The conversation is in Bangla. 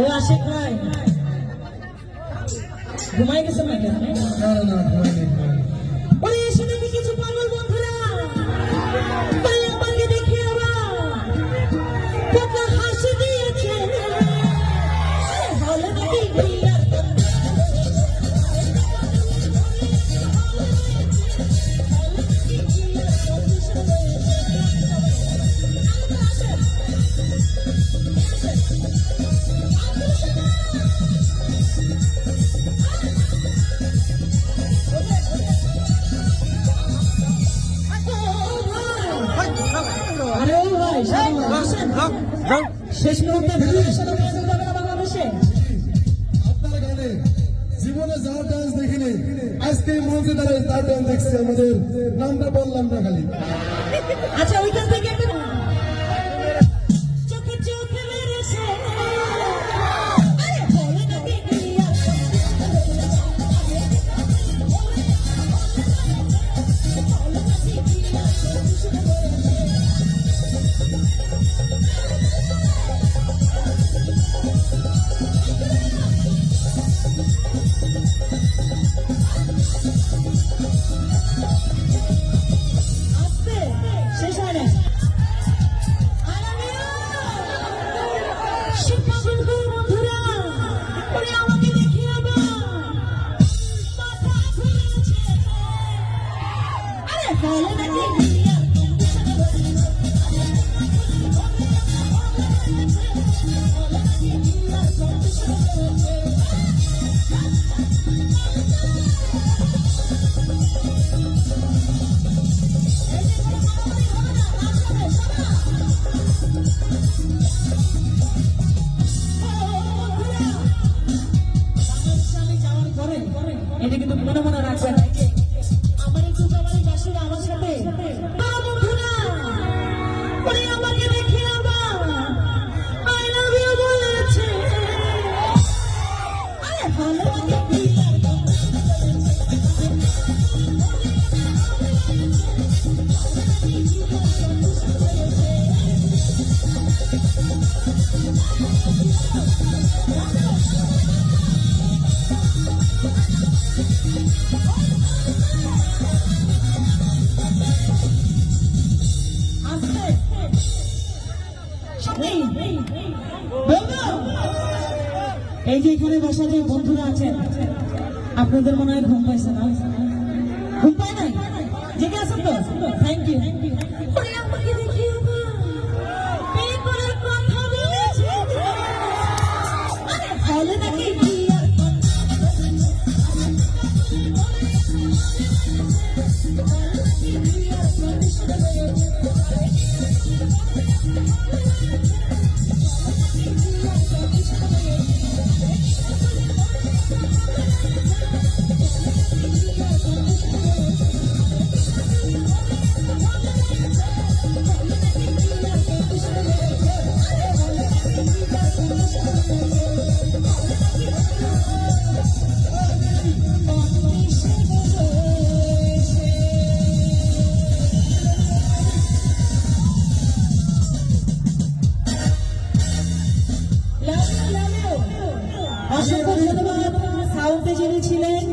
ও আশিক ভাই ঘুমাই গেছে নাকি? না না না ঘুমাই নেই, ওরে এসে দেখি কিছু পাগল বন্ধুরা? আমাকে দেখে আবার কত হাসি দিয়েছে। ভালো নাকি বিয়ার আরে শেষ মুহূর্তে বাংলাদেশে জীবনে যার ডান্স দেখিনি আজকে এই মঞ্চে দাঁড়িয়ে তার ডান্স দেখছি আমাদের নামটা বললাম না খালি। আচ্ছা ওইখান থেকে এটা কিন্তু মনে মনে রাখবেন আমার একটু আমার বাসুর আমার এই যে এখানে বসা যে বন্ধুরা আছেন, আপনাদের মনে হয় ঘুম পাইছে না? ঘুম পায় নাই? জেগে আছেন তো? থ্যাংক ইউ ওরে আমাকে অসংখ্য ধন্যবাদ। সাউথে যিনি ছিলেন